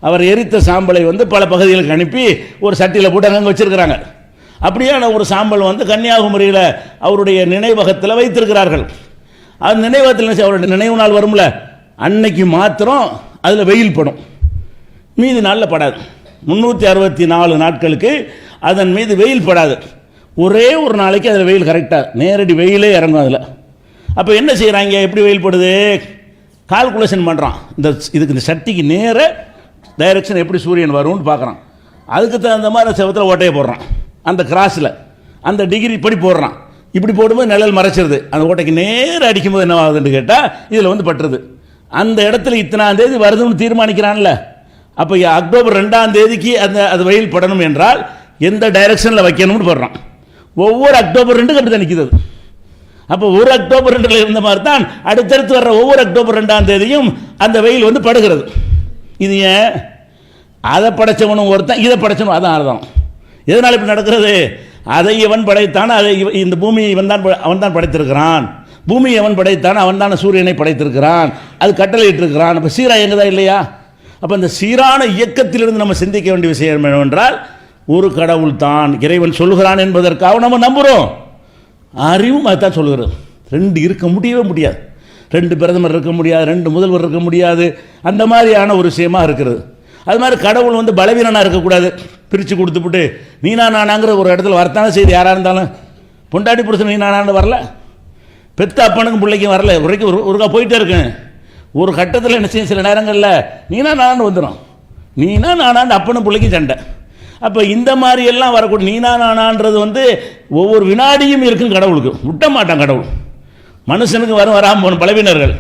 அவர் எரித்த சாம்பலை வந்து பல பகுதிகளுக்கு அனுப்பி ஒரு சட்டியில் போட்டு அங்கே வச்சுருக்கிறாங்க. அப்படியான ஒரு சாம்பல் வந்து கன்னியாகுமரியில் அவருடைய நினைவகத்தில் வைத்திருக்கிறார்கள். அந்த நினைவகத்தில் அவருடைய நினைவு நாள் வரும்ல? அன்னைக்கு மாத்திரம் அதில் வெயில் படும். மீதி நாளில் படாது. முந்நூற்றி அறுபத்தி நாலு நாட்களுக்கு அதன் மீது வெயில் படாது. ஒரே ஒரு நாளைக்கு அதில் வெயில் கரெக்டாக நேரடி வெயிலே இறங்கும் அதில். அப்போ என்ன செய்கிறாங்க எப்படி வெயில் படுது? கால்குலேஷன் பண்ணுறான் இந்த இதுக்கு இந்த சக்திக்கு நேர டைரக்ஷன் எப்படி சூரியன் வரும்னு பார்க்குறான் அதுக்கு தகுந்த மாதிரி செவத்தில் ஓட்டையை போடுறான். அந்த கிராஸில் அந்த டிகிரி இப்படி போடுறான். இப்படி போடும்போது நிழல் மறைச்சிருது. அந்த ஓட்டைக்கு நேராக அடிக்கும்போது என்ன ஆகுதுன்னு கேட்டால் இதில் வந்து பட்டுருது. அந்த இடத்துல இத்தனாம் தேதி வருதுன்னு தீர்மானிக்கிறான்ல. அப்போ அக்டோபர் ரெண்டாம் தேதிக்கு அந்த அது வெயில் படணும் என்றால் எந்த டைரக்ஷனில் வைக்கணும்னு போடுறான். ஒவ்வொரு அக்டோபர் ரெண்டு கட்டு தான் நிற்கிறது அப்போ ஒரு அக்டோபர் ரெண்டில் இருந்த மாதிரி தான் அடுத்தடுத்து வர்ற ஒவ்வொரு அக்டோபர் ரெண்டாம் தேதியும் அந்த வெயில் வந்து படுகிறது. இது ஏன்? அதை படைச்சவனும் ஒருத்தன் இதை படைச்சவனும் அதான் அர்த்தம் எதனால் இப்படி நடக்கிறது? அதை இவன் படைத்தான் அதை இவ- இந்த பூமி இவன் தான் அவன் தான் படைத்திருக்கிறான். பூமி அவன் படைத்தான் அவன் தான் சூரியனை படைத்திருக்கிறான். அது கட்டளையிட்டிருக்கிறான். அப்போ சீரா எங்கதா இல்லையா? அப்போ இந்த சீரான இயக்கத்திலிருந்து நம்ம சிந்திக்க வேண்டிய விஷயம் என்னவென்றால் ஒரு கடவுள் தான் இறைவன் சொல்லுகிறான் என்பதற்காக நம்ம நம்புகிறோம் அறிவும் அதுதான் சொல்லுகிறது. ரெண்டு இருக்க முடியவே முடியாது. ரெண்டு பிரதமர் இருக்க முடியாது ரெண்டு முதல்வர் இருக்க முடியாது. அந்த மாதிரியான ஒரு விஷயமா இருக்கிறது. அது மாதிரி கடவுள் வந்து பலவீனனாக இருக்கக்கூடாது. பிரித்து கொடுத்துப்புட்டு நீனா நானாங்கிற ஒரு இடத்துல வரத்தான செய்து யாராக இருந்தாலும். பொண்டாட்டி புருஷன் நீ நானான்னு வரல. பெத்த அப்பனுக்கும் பிள்ளைக்கும் வரல. வரைக்கும் ஒரு ஒருக்கா போயிட்டே இருக்கேன். ஒரு கட்டத்தில் என்ன செய்யும் சில நேரங்களில் நீனா நானான்னு வந்துடும் நீனா நானான்னு அப்பனும் பிள்ளைக்கும் சண்டை. அப்போ இந்த மாதிரி எல்லாம் வரக்கூடிய நீனா நானான்றது வந்து ஒவ்வொரு வினாடியும் இருக்கும் கடவுளுக்கு. விட்ட மாட்டான் கடவுள். மனுஷனுக்கு வரும் வராமல் போகணும் பலவீனர்கள்.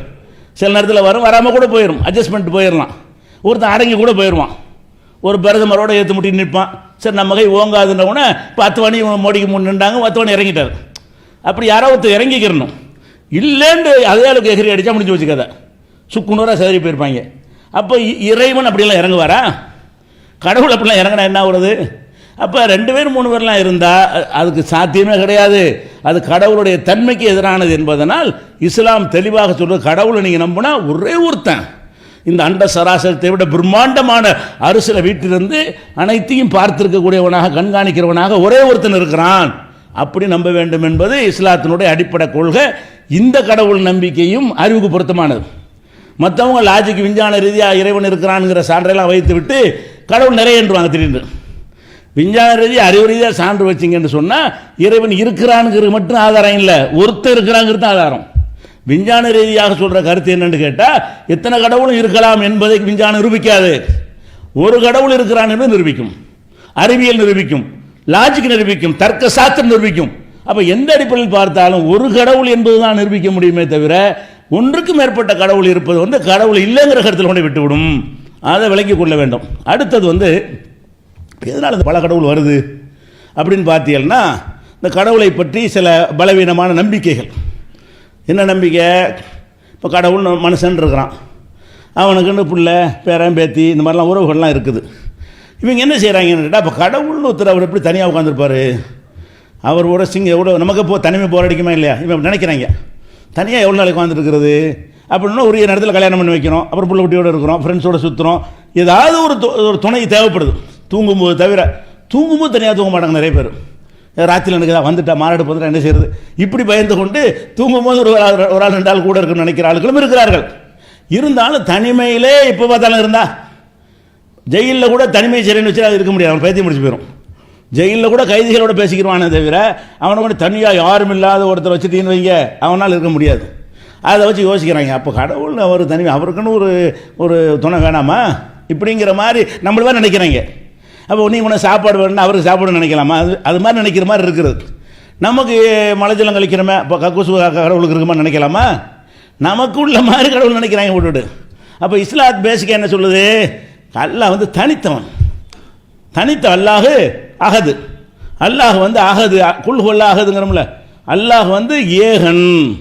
சில நேரத்தில் வரும் வராமல் கூட போயிடும் அட்ஜஸ்ட்மெண்ட் போயிடலாம் ஒருத்தன் அடங்கி கூட போயிடுவான் ஒரு பிரதமரோட ஏற்று முட்டி நிற்பான் சரி நம்ம கை ஓங்காதுன்ற உடனே பத்து மணி மோடிக்கு முன் நின்றாங்க பத்து மணி இறங்கிட்டார். அப்படி யாரோ ஒருத்தர் இறங்கிக்கிறணும். இல்லைன்னு அதே அளவுக்கு எகிரி அடித்தா முடிஞ்சு வச்சு கதை. சுக்குநூறாக செதறி போயிருப்பாங்க. அப்போ இ- இறைவன் அப்படிலாம் இறங்குவாரா? கடவுள் அப்படிலாம் இறங்கினா என்ன ஆகுறது? அப்போ ரெண்டு பேர் மூணு பேர்லாம் இருந்தால் அதுக்கு சாத்தியமே கிடையாது. அது கடவுளுடைய தன்மைக்கு எதிரானது என்பதனால் இஸ்லாம் தெளிவாக சொல்றது கடவுளை நீங்கள் நம்பினா ஒரே ஒருத்தன். இந்த அண்ட சராசரத்தை விட பிரம்மாண்டமான அரசில் வீட்டிலிருந்து அனைத்தையும் பார்த்திருக்கக்கூடியவனாக கண்காணிக்கிறவனாக ஒரே ஒருத்தன் இருக்கிறான். அப்படி நம்ப வேண்டும் என்பது இஸ்லாத்தினுடைய அடிப்படை கொள்கை. இந்த கடவுள் நம்பிக்கையும் அறிவுக்கு பொருத்தமானது. மற்றவங்க லாஜிக் விஞ்ஞான ரீதியாக இறைவன் இருக்கிறான்ங்கிற சான்றையெல்லாம் வைத்து விட்டு கடவுள் நிறையன்றுவாங்க திடீர்னு. விஞ்ஞான ரீதியாக அறிவு ரீதியாக சான்று வச்சிங்கன்னு சொன்னால் இறைவன் இருக்கிறானுங்கிறது மட்டும் ஆதாரம் இல்லை. ஒருத்தர் இருக்கிறாங்கிறது தான் ஆதாரம். விஞ்ஞான ரீதியாக சொல்கிற கருத்து என்னென்னு கேட்டால் எத்தனை கடவுளும் இருக்கலாம் என்பதை விஞ்ஞானம் நிரூபிக்காது. ஒரு கடவுள் இருக்கிறான் என்பது நிரூபிக்கும். அறிவியல் நிரூபிக்கும். லாஜிக் நிரூபிக்கும். தர்க்க சாஸ்திரம் நிரூபிக்கும். அப்போ எந்த அடிப்படையில் பார்த்தாலும் ஒரு கடவுள் என்பது தான் நிரூபிக்க முடியுமே தவிர ஒன்றுக்கு மேற்பட்ட கடவுள் இருப்பது வந்து கடவுள் இல்லைங்கிற கருத்தில் கொண்டு விட்டுவிடும். அதை விளக்கி கொள்ள வேண்டும். அடுத்தது வந்து எதனால் பல கடவுள் வருது அப்படின்னு பார்த்தீங்கன்னா இந்த கடவுளை பற்றி சில பலவீனமான நம்பிக்கைகள். என்ன நம்பிக்கை? இப்போ கடவுள் மனுஷன் இருக்கிறான். அவனுக்குன்னு பிள்ளை பேரன் பேத்தி இந்த மாதிரிலாம் உறவுகள்லாம் இருக்குது. இவங்க என்ன செய்கிறாங்கன்னு கேட்டால் இப்போ கடவுள்னு ஒருத்தர் அவர் எப்படி தனியாக உட்காந்துருப்பார் அவர் ஒரு சிங்க எவ்வளோ நமக்கு போ தனிமை போராடிக்குமா இல்லையா? இவன் நினைக்கிறாங்க. தனியாக எவ்வளோ நாளைக்கு உட்காந்துருக்கிறது அப்படின்னா உரிய நேரத்தில் கல்யாணம் பண்ணி வைக்கிறோம் அப்புறம் புள்ள குட்டியோடு இருக்கிறோம் ஃப்ரெண்ட்ஸோட சுற்றுறோம் ஏதாவது ஒரு து- ஒரு துணை தேவைப்படுது. தூங்கும்போது தவிர தூங்கும்போது தனியாக தூங்க மாட்டாங்க நிறைய பேர். ராத்திரியில் எனக்கு தான் வந்துட்டா மாநாடு போதுட்டா என்ன செய்யறது? இப்படி பயந்து கொண்டு தூங்கும்போது ஒரு ஆள் ஒரு ஆள் ரெண்டு ஆள் கூட இருக்குன்னு நினைக்கிற ஆளுகளும் இருக்கிறார்கள். இருந்தாலும் தனிமையிலே இப்போ பார்த்தாலும் இருந்தா ஜெயிலில் கூட தனிமை சரின்னு வச்சு அது இருக்க முடியாது. அவன் பைத்தியம் முடிச்சு போயிடும் ஜெயிலில் கூட கைதிகளோட பேசிக்கிறவானே தவிர அவனை கூட தனியாக யாரும் இல்லாத ஒருத்தர் வச்சுட்டீங்கன்னு வைங்க. அவனால் இருக்க முடியாது. அதை வச்சு யோசிக்கிறாங்க. அப்போ கடவுள் அவர் தனி அவருக்குன்னு ஒரு ஒரு துணை வேணாமா? இப்படிங்கிற மாதிரி நம்மள நினைக்கிறாங்க. அப்போ நீ உனக்கு சாப்பாடு வேணும்னா அவருக்கு சாப்பாடு நினைக்கலாமா? அது அது மாதிரி நினைக்கிற மாதிரி இருக்கிறது நமக்கு மலைஜலம் கழிக்கிறோமே இப்போ கக்கூசு கடவுளுக்கு இருக்குமா நினைக்கலாமா? நமக்கு உள்ள மாதிரி கடவுள் நினைக்கிறாங்க விட்டுட்டு அப்போ இஸ்லாத் பேசிக்க என்ன சொல்லுது? அல்லாஹ் வந்து தனித்தவன். தனித்த அல்லாஹு அகது. அல்லாஹ் வந்து அகது குல் அகதுங்கிறோம்ல. அல்லாஹ் வந்து ஏகன்.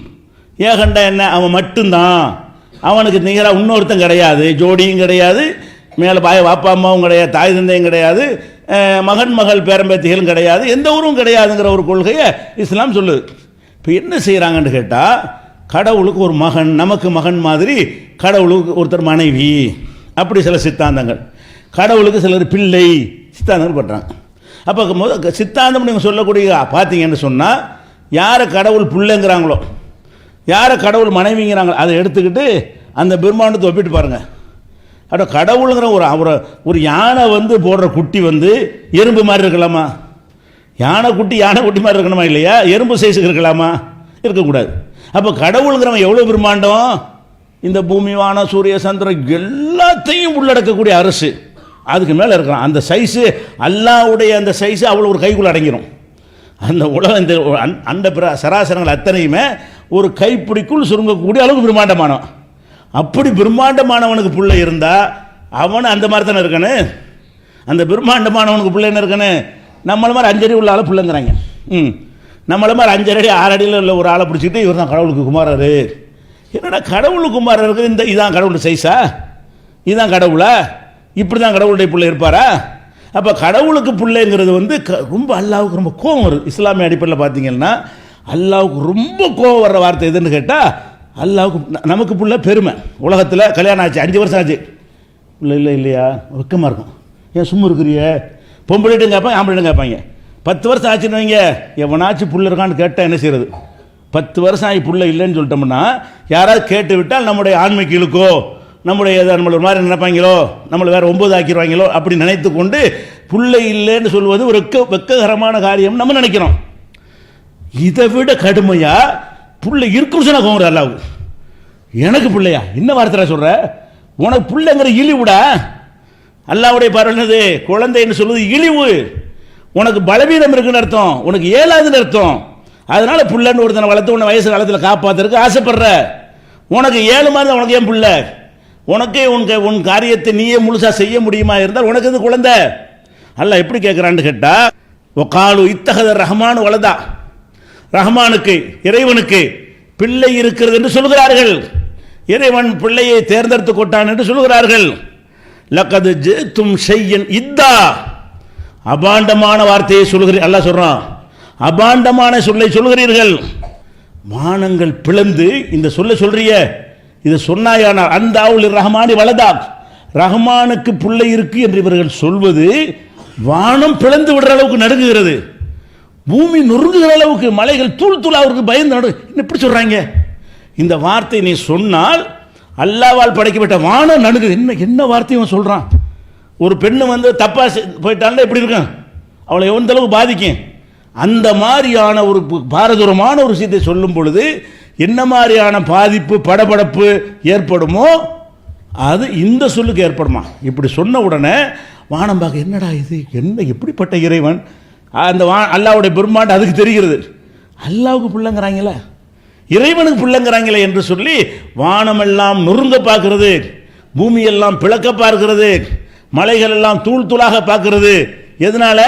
ஏகண்டா என்ன? அவன் மட்டும்தான். அவனுக்கு நிகராக இன்னொருத்தன் கிடையாது. ஜோடியும் கிடையாது. மேலே பாய வாப்பா அம்மாவும் கிடையாது. தாய் தந்தையும் கிடையாது. மகன் மகள் பேரம்பேத்திகளும் கிடையாது. எந்த ஊரும் கிடையாதுங்கிற ஒரு கொள்கையை இஸ்லாம் சொல்லுது. இப்போ என்ன செய்கிறாங்கன்னு கேட்டால் கடவுளுக்கு ஒரு மகன் நமக்கு மகன் மாதிரி கடவுளுக்கு ஒருத்தர் மனைவி. அப்படி சில சித்தாந்தங்கள். கடவுளுக்கு சிலர் பிள்ளை. சித்தாந்தங்கள் பண்ணுறாங்க அப்போ முத சித்தாந்தம் நீங்கள் சொல்லக்கூடிய பார்த்தீங்கன்னு சொன்னால் யாரை கடவுள் பிள்ளைங்கிறாங்களோ யாரை கடவுள் மனைவிங்கிறாங்களோ அதை எடுத்துக்கிட்டு அந்த பிரம்மாண்டத்தை ஒப்பிட்டு பாருங்கள் அட கடவுளுங்கிற ஒரு ஒரு ஒரு யானை வந்து போடுற குட்டி வந்து எறும்பு மாதிரி இருக்கலாமா? யானை குட்டி யானை குட்டி மாதிரி இருக்கணுமா இல்லையா? எறும்பு சைஸுக்கு இருக்கலாமா? இருக்கக்கூடாது. அப்போ கடவுளுங்கிறவன் எவ்வளோ பிரம்மாண்டம்? இந்த பூமி வானம் சூரிய சந்திரன் எல்லாத்தையும் உள்ளடக்கக்கூடிய அரசு. அதுக்கு மேலே இருக்கிறான். அந்த சைஸு அல்லாவுடைய அந்த சைஸு அவ்வளோ ஒரு கைக்குள்ளே அடங்கிடும் அந்த உலகம் இந்த அந் அந்த பிற சராசரங்கள் அத்தனையுமே ஒரு கைப்பிடிக்குள் சுருங்கக்கூடிய அளவுக்கு பிரம்மாண்டமானவன். அப்படி பிரம்மாண்டமானவனுக்கு பிள்ளை இருந்தால் அவன் அந்த மாதிரி தானே இருக்கணும் அந்த பிரம்மாண்டமானவனுக்கு பிள்ளை என்ன இருக்கணும் நம்மளை மாதிரி அஞ்சடி உள்ள ஆளை பிள்ளைங்கிறாங்க. ம். நம்மளை மாதிரி அஞ்சடி ஆறடியில் உள்ள ஒரு ஆளை பிடிச்சிக்கிட்டு இவர் தான் கடவுளுக்கு குமாரரு. என்னடா கடவுளுக்கு குமாரர் இருக்குது? இந்த இதான் கடவுள் சைஸா இதுதான் கடவுளா? இப்படி தான் கடவுளுடைய பிள்ளை இருப்பாரா? அப்போ கடவுளுக்கு பிள்ளைங்கிறது வந்து க- ரொம்ப அல்லாவுக்கு ரொம்ப கோவம் வருது இஸ்லாமிய அடிப்படையில் பார்த்தீங்கன்னா அல்லாவுக்கு ரொம்ப கோவம் வர்ற வார்த்தை எதுன்னு கேட்டால் அல்லாவுக்கு நமக்கு பிள்ளை பெருமை. உலகத்தில் கல்யாணம் ஆச்சு அஞ்சு வருஷம் ஆச்சு. இல்லை இல்லை இல்லையா? வெக்கமாக இருக்கும். ஏன் சும்மா இருக்கிறிய? பொம்பளைட்டும் கேட்பாங்க ஆம்பளைட்டும் கேட்பாங்க. பத்து வருஷம் ஆச்சுன்னு வைங்க எவனாச்சும் புள்ள இருக்கான்னு கேட்டால் என்ன செய்யறது? பத்து வருஷம் ஆகி புள்ள இல்லைன்னு சொல்லிட்டோம்னா யாராவது கேட்டு விட்டால் நம்முடைய ஆண்மைக்கு இழுக்கோ நம்முடைய நம்மளை ஒரு மாதிரி நினைப்பாங்களோ? நம்மளை வேற ஒம்பது ஆக்கிடுவாங்களோ? அப்படி நினைத்து கொண்டு பிள்ளை இல்லைன்னு சொல்வது ஒரு வெக்க வெக்ககரமான காரியம் நம்ம நினைக்கிறோம். இதை விட கடுமையாக பிள்ளை இருக்கும் சொன்னால் கோங்குற அல்லாவு எனக்கு பிள்ளையா? என்ன வார்த்தை சொல்கிற உனக்கு பிள்ளைங்கிற இழிவுடா? அல்லாவுடைய பரவனது குழந்தைன்னு சொல்வது இழிவு. உனக்கு பலவீனம் இருக்குன்னு அர்த்தம். உனக்கு ஏழாதுன்னு அர்த்தம். அதனால் பிள்ளைன்னு ஒருத்தனை வளர்த்து உன்னை வயசு காலத்தில் காப்பாத்துறதுக்கு ஆசைப்படுற. உனக்கு ஏழு மாதிரி உனக்கு ஏன் பிள்ளை? உனக்கே உன் உன் காரியத்தை நீயே முழுசாக செய்ய முடியுமா இருந்தால் உனக்கு இது குழந்தை? அல்ல எப்படி கேட்குறான்னு கேட்டால் ஒகாலு இத்தகத ரஹ்மான் வலதா. ரஹ்மானுக்கு இறைவனுக்கு பிள்ளை இருக்கிறது என்று சொல்கிறார்கள் இறைவன் பிள்ளையை தேர்ந்தெடுத்து கொட்டான் என்று சொல்கிறார்கள் லக்கது ஜெத்தும் செய்யன் இத்தா. அபாண்டமான வார்த்தையை சொல்கிறீர் அல்ல சொல்கிறான் அபாண்டமான சொல்லை சொல்கிறீர்கள் மானங்கள் பிளந்து இந்த சொல்ல சொல்றிய இது சொன்னாயானால் அந்த அவுல் ரஹ்மானி வலதா ரஹ்மானுக்கு பிள்ளை இருக்கு என்று இவர்கள் சொல்வது வானம் பிளந்து விடுற அளவுக்கு நடுங்குகிறது. பூமி நொறுங்குகிற அளவுக்கு மலைகள் தூள் தூள் அவருக்கு பயந்து நடு இப்படி சொல்கிறாங்க இந்த வார்த்தை நீ சொன்னால் அல்லாவால் படைக்கப்பட்ட வானம் நடுங்குது. என்ன என்ன வார்த்தையும் சொல்கிறான் ஒரு பெண்ணு வந்து தப்பாக செ- எப்படி இருக்கும் அவளை எந்த அளவுக்கு பாதிக்கும்? அந்த மாதிரியான ஒரு பாரதூரமான ஒரு விஷயத்தை சொல்லும் பொழுது என்ன மாதிரியான பாதிப்பு படபடப்பு ஏற்படுமோ அது இந்த சொல்லுக்கு ஏற்படுமா? இப்படி சொன்ன உடனே வானம் பார்க்க என்னடா இது? என்ன எப்படிப்பட்ட இறைவன்? அந்த வா அல்லாவுடைய பெருமாண்டு அதுக்கு தெரிகிறது. அல்லாவுக்கு பிள்ளைங்கிறாங்களே. இறைவனுக்கு பிள்ளைங்கிறாங்களே என்று சொல்லி வானமெல்லாம் நொறுங்க பார்க்கறது பூமியெல்லாம் பிளக்க பார்க்கிறது மலைகள் எல்லாம் தூள் தூளாக பார்க்கறது. எதனால?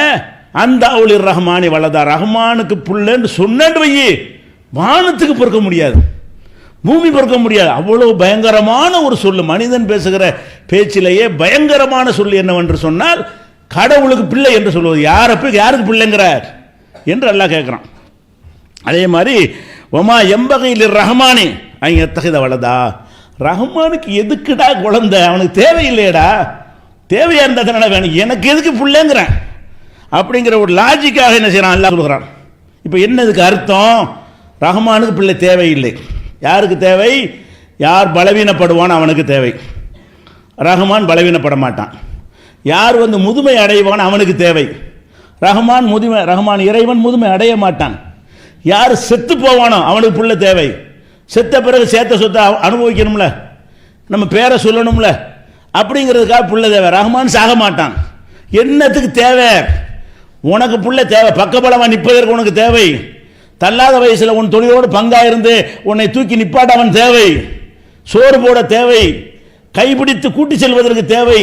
அந்த அவுளிர் ரஹ்மானி வலதா ரஹ்மானுக்கு புள்ளன்னு சொன்னேன்னு வையி. வானத்துக்கு பொறுக்க முடியாது. பூமி பொறுக்க முடியாது. அவ்வளவு பயங்கரமான ஒரு சொல்லு. மனிதன் பேசுகிற பேச்சிலேயே பயங்கரமான சொல்லு என்னவென்று சொன்னால் கடவுளுக்கு பிள்ளை என்று சொல்வது. யாரை போய் யாருக்கு பிள்ளைங்கிறார் என்று அல்லாஹ் கேட்குறான். அதே மாதிரி ஒமா எம்பகையில் ரஹ்மானே அவங்க எத்தகைத வளதா ரஹ்மானுக்கு எதுக்குடா குழந்தை? அவனுக்கு தேவையில்லையடா. தேவையாக இருந்தால் தானே வேணும். எனக்கு எதுக்கு பிள்ளைங்கிறேன்? அப்படிங்கிற ஒரு லாஜிக்காக என்ன செய்கிறான் அல்லாஹ் சொல்கிறான். இப்போ என்ன இதுக்கு அர்த்தம்? ரஹ்மானுக்கு பிள்ளை தேவையில்லை. யாருக்கு தேவை? யார் பலவீனப்படுவான் அவனுக்கு தேவை. ரஹ்மான் பலவீனப்பட மாட்டான். யார் வந்து முதுமை அடைவான் அவனுக்கு தேவை. ரஹ்மான் முதுமை ரஹ்மான் இறைவன் முதுமை அடைய மாட்டான். யார் செத்து போவானோ அவனுக்கு புள்ள தேவை. செத்த பிறகு சேர்த்த சொத்தை அனுபவிக்கணும்ல. நம்ம பேரை சொல்லணும்ல. அப்படிங்கிறதுக்காக பிள்ளை தேவை. ரஹ்மான் சாக மாட்டான். என்னத்துக்கு தேவை? உனக்கு புள்ள தேவை. பக்கபலமா நிற்பதற்கு உனக்கு தேவை. தள்ளாத வயசில் உன் தொழிலோடு பங்காக இருந்து உன்னை தூக்கி நிப்பாட்ட அவன் தேவை. சோறு போட தேவை. கைப்பிடித்து கூட்டி செல்வதற்கு தேவை.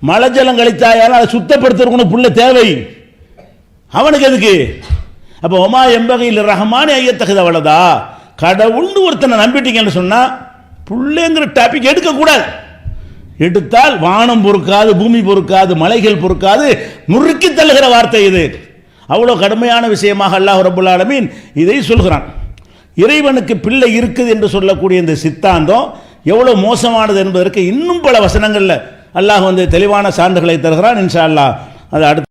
மழை ஜலம் கழித்தாயால் அதை சுத்தப்படுத்துறதுக்கு புள்ள தேவை. அவனுக்கு எதுக்கு? அப்போ ஒமா எம்பகையில் ரஹமானே ஐயத்தகுத அவ்வளோதா கடவுள்னு ஒருத்தனை நம்பிட்டீங்கன்னு சொன்னால் புள்ளைங்கிற டாபிக் எடுக்கக்கூடாது. எடுத்தால் வானம் பொறுக்காது பூமி பொறுக்காது மலைகள் பொறுக்காது முறுக்கி தள்ளுகிற வார்த்தை இது. அவ்வளோ கடுமையான விஷயமாக அல்லாஹ் ரபுல் ஆலமீன் இதை சொல்கிறான். இறைவனுக்கு பிள்ளை இருக்குது என்று சொல்லக்கூடிய இந்த சித்தாந்தம் எவ்வளோ மோசமானது என்பதற்கு இன்னும் பல வசனங்களில் அல்லாஹ் வந்து தெளிவான சான்றுகளை தருகிறான். இன்ஷா அல்லாஹ். அது அடுத்த